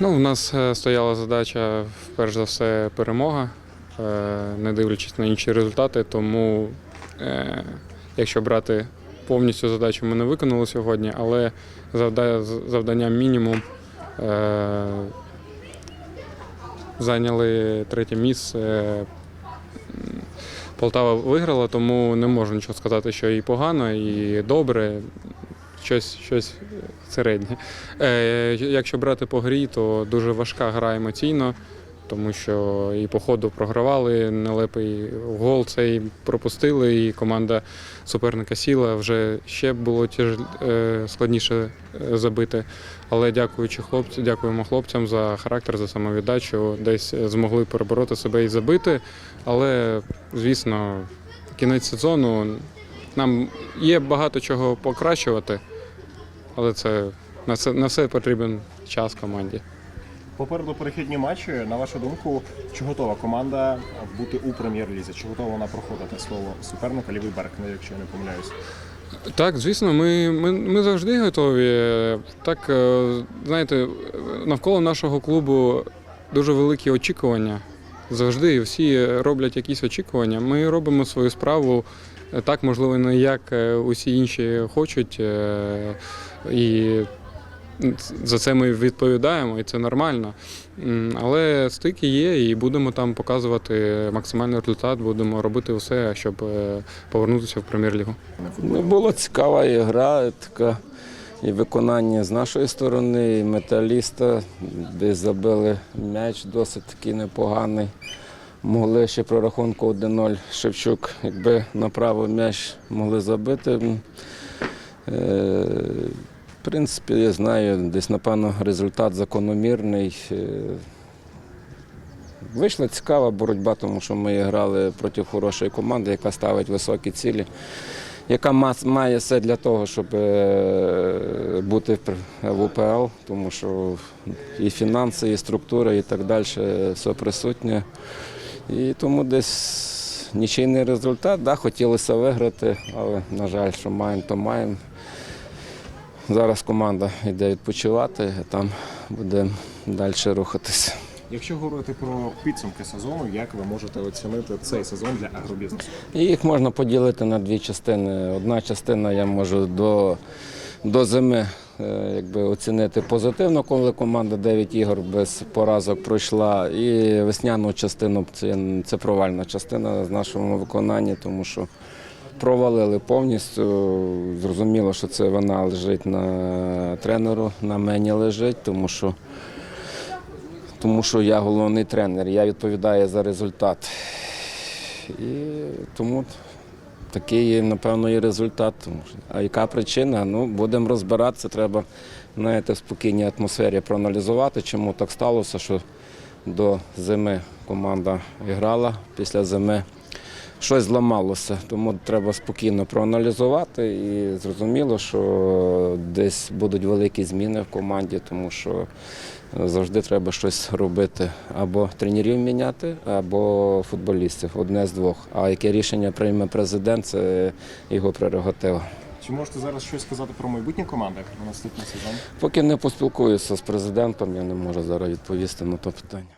Ну, у нас е, стояла задача, перш за все, перемога, е, не дивлячись на інші результати. Тому, е, якщо брати повністю задачу, ми не виконали сьогодні, але завда- з- завдання мінімум. Зайняли третє місце. Полтава виграла, тому не можу нічого сказати, що і погано, і добре. Щось, щось середнє. Е, якщо брати по грі, то дуже важка гра емоційно, тому що і по ходу програвали, нелепий гол цей пропустили, і команда суперника сіла. Вже ще було тяж, е, складніше е, забити. Але дякуючи хлопцям, дякуємо хлопцям за характер, за самовіддачу. Десь змогли перебороти себе і забити. Але, звісно, кінець сезону нам є багато чого покращувати, але це на це на все потрібен час команді. Попереду перехідні матчі. На вашу думку, чи готова команда бути у прем'єр-лізі? Чи готова вона проходити свого суперника лівий берег, ну, якщо я не помиляюсь? Так, звісно, ми, ми, ми завжди готові. Так, е, знаєте, навколо нашого клубу дуже великі очікування. Завжди всі роблять якісь очікування. Ми робимо свою справу. е, Так, можливо, не як е, усі інші хочуть. І за це ми відповідаємо, і це нормально. Але стики є, і будемо там показувати максимальний результат, будемо робити все, щоб е, повернутися в прем'єр-лігу. Ну, була цікава і гра, така і виконання з нашої сторони, і металіста, де забили м'яч досить такий непоганий. Могли ще про рахунку 1-0 Шевчук, якби направив м'яч, могли забити. Е, В принципі, я знаю, десь, напевно, результат закономірний. Е, Вийшла цікава боротьба, тому що ми грали проти хорошої команди, яка ставить високі цілі, яка має все для того, щоб е, бути в УПЛ, тому що і фінанси, і структура, і так далі все присутнє. І тому десь нічийний результат. Да, хотілося виграти, але, на жаль, що маємо, то маємо. Зараз команда йде відпочивати, а там будемо далі рухатися. Якщо говорити про підсумки сезону, як ви можете оцінити цей сезон для агробізнесу? Їх можна поділити на дві частини. Одна частина я можу до, до зими якби, оцінити позитивно, коли команда 9 ігор без поразок пройшла. І весняну частину це, це провальна частина з нашому виконанні, тому що провалили повністю. Зрозуміло, що це вона лежить на тренеру, на мені лежить, тому що тому що я головний тренер, я відповідаю за результат. І тому такий, напевно, і результат. А яка причина? Ну, будемо розбиратися, треба знаєте, в спокійній атмосфері проаналізувати, чому так сталося, що до зими команда грала, після зими щось зламалося. Тому треба спокійно проаналізувати і зрозуміло, що десь будуть великі зміни в команді, тому що завжди треба щось робити. Або тренерів міняти, або футболістів. Одне з двох. А яке рішення прийме президент, це його прерогатива. Чи можете зараз щось сказати про майбутнє команди на наступний сезон? Поки не поспілкуюся з президентом, я не можу зараз відповісти на то питання.